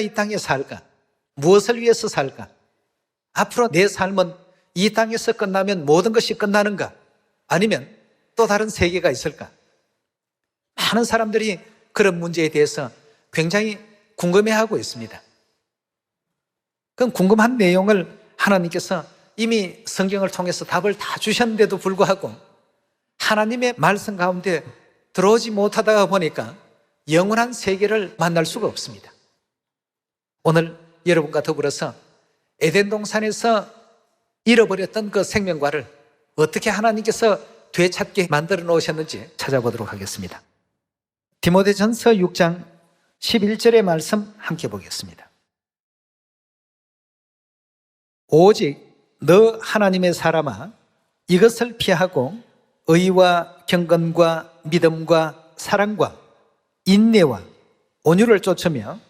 이 땅에 살까? 무엇을 위해서 살까? 앞으로 내 삶은 이 땅에서 끝나면 모든 것이 끝나는가? 아니면 또 다른 세계가 있을까? 많은 사람들이 그런 문제에 대해서 굉장히 궁금해하고 있습니다. 그럼 궁금한 내용을 하나님께서 이미 성경을 통해서 답을 다 주셨는데도 불구하고 하나님의 말씀 가운데 들어오지 못하다가 보니까 영원한 세계를 만날 수가 없습니다. 오늘 여러분과 더불어서 에덴 동산에서 잃어버렸던 그 생명과를 어떻게 하나님께서 되찾게 만들어 놓으셨는지 찾아보도록 하겠습니다. 디모데전서 6장 11절의 말씀 함께 보겠습니다. 오직 너 하나님의 사람아 이것을 피하고 의와 경건과 믿음과 사랑과 인내와 온유를 쫓으며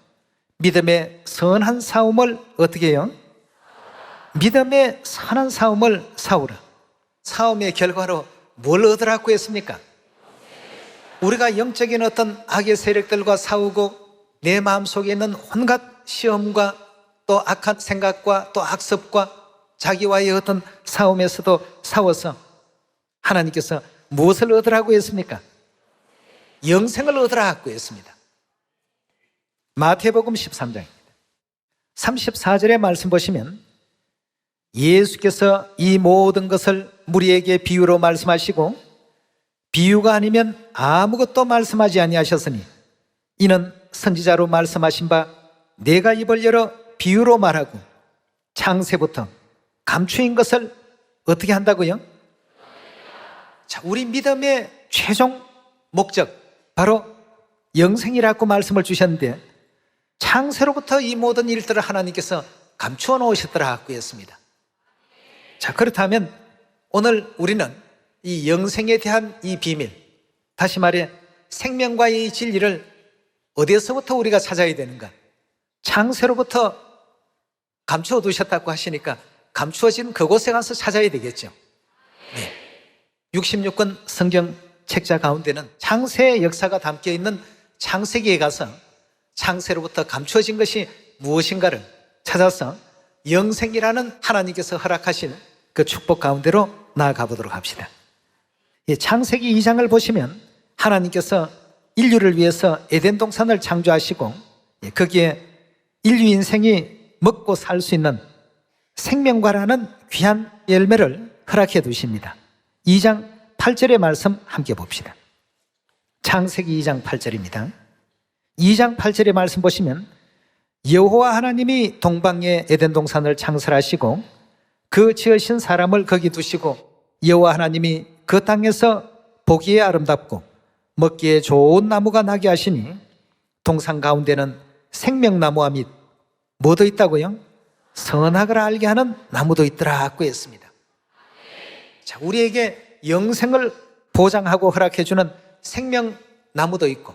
믿음의 선한 싸움을 어떻게 해요? 믿음의 선한 싸움을 싸우라. 싸움의 결과로 뭘 얻으라고 했습니까? 우리가 영적인 어떤 악의 세력들과 싸우고 내 마음속에 있는 온갖 시험과 또 악한 생각과 또 악습과 자기와의 어떤 싸움에서도 싸워서 하나님께서 무엇을 얻으라고 했습니까? 영생을 얻으라고 했습니다. 마태복음 13장입니다. 34절의 말씀 보시면 예수께서 이 모든 것을 무리에게 비유로 말씀하시고 비유가 아니면 아무것도 말씀하지 아니하셨으니 이는 선지자로 말씀하신 바 내가 입을 열어 비유로 말하고 창세부터 감추인 것을 어떻게 한다고요? 자, 우리 믿음의 최종 목적 바로 영생이라고 말씀을 주셨는데 창세로부터 이 모든 일들을 하나님께서 감추어 놓으셨더라고 했습니다. 자, 그렇다면 오늘 우리는 이 영생에 대한 이 비밀, 다시 말해 생명과의 이 진리를 어디에서부터 우리가 찾아야 되는가? 창세로부터 감추어 두셨다고 하시니까 감추어진 그곳에 가서 찾아야 되겠죠. 네. 66권 성경 책자 가운데는 창세의 역사가 담겨 있는 창세기에 가서 창세로부터 감추어진 것이 무엇인가를 찾아서 영생이라는 하나님께서 허락하신 그 축복 가운데로 나아가 보도록 합시다. 이 창세기 2장을 보시면 하나님께서 인류를 위해서 에덴 동산을 창조하시고 예, 거기에 인류 인생이 먹고 살 수 있는 생명과라는 귀한 열매를 허락해 두십니다. 2장 8절의 말씀 함께 봅시다. 창세기 2장 8절입니다. 2장 8절의 말씀 보시면 여호와 하나님이 동방의 에덴 동산을 창설하시고 그 지으신 사람을 거기 두시고 여호와 하나님이 그 땅에서 보기에 아름답고 먹기에 좋은 나무가 나게 하시니 동산 가운데는 생명나무와 및 뭐도 있다고요? 선악을 알게 하는 나무도 있더라고 했습니다. 자, 우리에게 영생을 보장하고 허락해주는 생명나무도 있고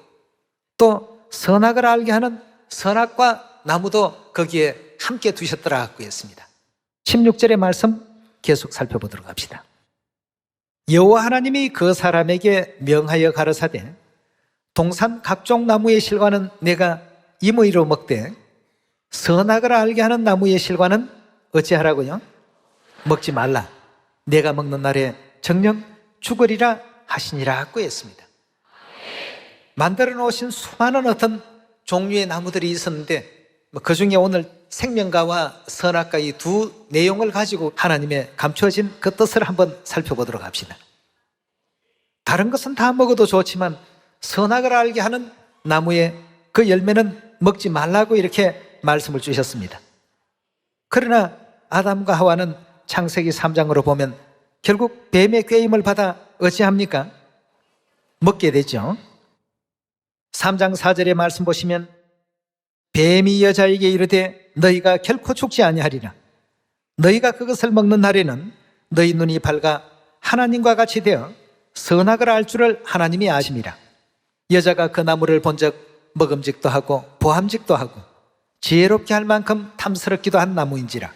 또 선악을 알게 하는 선악과 나무도 거기에 함께 두셨더라고 했습니다. 16절의 말씀 계속 살펴보도록 합시다. 여호와 하나님이 그 사람에게 명하여 가르사되 동산 각종 나무의 실과는 내가 임의로 먹되 선악을 알게 하는 나무의 실과는 어찌하라고요? 먹지 말라. 내가 먹는 날에 정령 죽으리라 하시니라고 했습니다. 만들어 놓으신 수많은 어떤 종류의 나무들이 있었는데 그 중에 오늘 생명가와 선악가 이두 내용을 가지고 하나님의 감추어진 그 뜻을 한번 살펴보도록 합시다. 다른 것은 다 먹어도 좋지만 선악을 알게 하는 나무의 그 열매는 먹지 말라고 이렇게 말씀을 주셨습니다. 그러나 아담과 하와는 창세기 3장으로 보면 결국 뱀의 꾀임을 받아 어찌합니까? 먹게 되죠. 3장 4절의 말씀 보시면 뱀이 여자에게 이르되 너희가 결코 죽지 아니하리라. 너희가 그것을 먹는 날에는 너희 눈이 밝아 하나님과 같이 되어 선악을 알 줄을 하나님이 아심이라. 여자가 그 나무를 본적 먹음직도 하고 보함직도 하고 지혜롭게 할 만큼 탐스럽기도 한 나무인지라.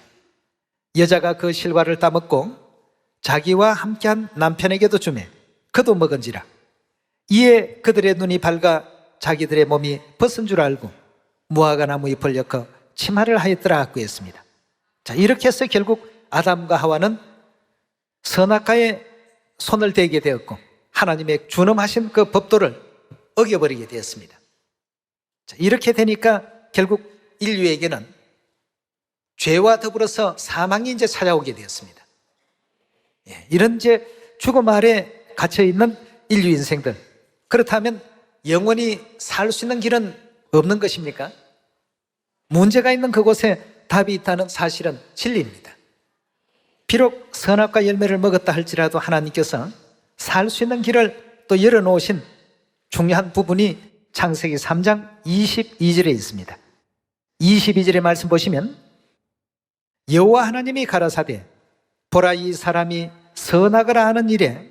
여자가 그 실과를 따먹고 자기와 함께한 남편에게도 주매 그도 먹은지라. 이에 그들의 눈이 밝아 자기들의 몸이 벗은 줄 알고 무화과 나무 잎을 엮어 치마를 하였더라 하고 했습니다. 자, 이렇게 해서 결국 아담과 하와는 선악과에 손을 대게 되었고 하나님의 준엄하신 그 법도를 어겨버리게 되었습니다. 자, 이렇게 되니까 결국 인류에게는 죄와 더불어서 사망이 이제 찾아오게 되었습니다. 예, 이런 이제 죽음 아래 갇혀 있는 인류 인생들. 그렇다면 영원히 살 수 있는 길은 없는 것입니까? 문제가 있는 그곳에 답이 있다는 사실은 진리입니다. 비록 선악과 열매를 먹었다 할지라도 하나님께서 살 수 있는 길을 또 열어놓으신 중요한 부분이 창세기 3장 22절에 있습니다. 22절의 말씀 보시면 여호와 하나님이 가라사대 보라 이 사람이 선악을 아는 일에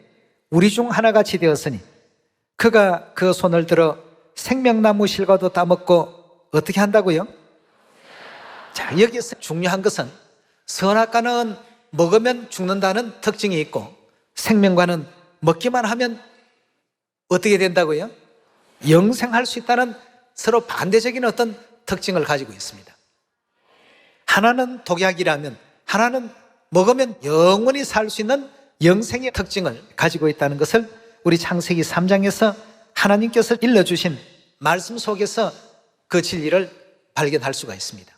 우리 중 하나같이 되었으니 그가 그 손을 들어 생명나무 실과도 따먹고 어떻게 한다고요? 자 여기서 중요한 것은 선악과는 먹으면 죽는다는 특징이 있고 생명과는 먹기만 하면 어떻게 된다고요? 영생할 수 있다는 서로 반대적인 어떤 특징을 가지고 있습니다. 하나는 독약이라면 하나는 먹으면 영원히 살 수 있는 영생의 특징을 가지고 있다는 것을 우리 창세기 3장에서 하나님께서 일러주신 말씀 속에서 그 진리를 발견할 수가 있습니다.